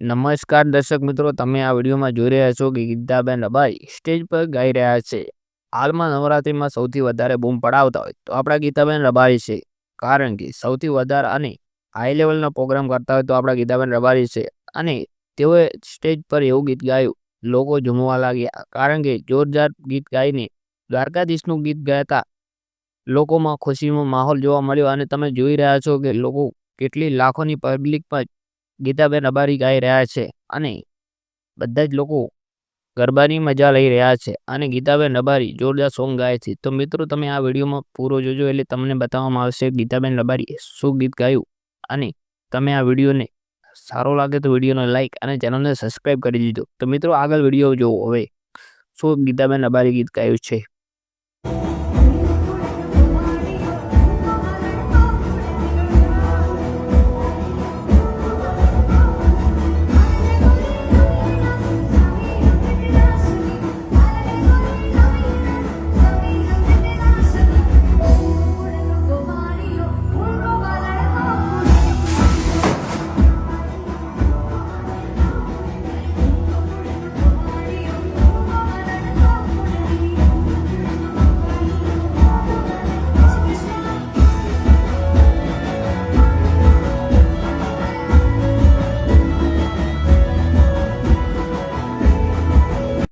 નમસ્કાર દર્શક મિત્રો, તમે આ વિડીયોમાં જોઈ રહ્યા છો કે ગીતાબેન રબારી સ્ટેજ પર ગાઈ રહ્યા છે. હાલમાં નવરાત્રિમાં સૌથી વધારે બૂમ પડાવતા હોય તો આપણા ગીતાબેન રબારી છે. કારણ કે સૌથી વધારે અને હાઈ લેવલનો પ્રોગ્રામ કરતા હોય તો આપણા ગીતાબેન રબારી છે. અને તેઓએ સ્ટેજ પર એવું ગીત ગાયું, લોકો ઝૂમવા લાગ્યા. કારણ કે જોરદાર ગીત ગાઈને દ્વારકાધીશનું ગીત ગાતા લોકોમાં ખુશીનો માહોલ જોવા મળ્યો. અને તમે જોઈ રહ્યા છો કે લોકો કેટલી લાખોની પબ્લિકમાં ગીતાબેન અબારી ગાઈ રહ્યા છે અને બધા જ લોકો ગરબાની મજા લઈ રહ્યા છે અને ગીતાબેન રબારી જોરદાર સોંગ ગાય છે. તો મિત્રો, તમે આ વિડીયોમાં પૂરો જોજો એટલે તમને બતાવવામાં આવશે ગીતાબેન રબારી શું ગીત ગાયું અને તમે આ વિડીયોને સારો લાગે તો વિડીયોને લાઇક અને ચેનલને સબસ્ક્રાઈબ કરી દીધો. તો મિત્રો, આગળ વીડિયો જોવો હવે. શું ગીતાબેન રબારી ગીત ગાયું છે?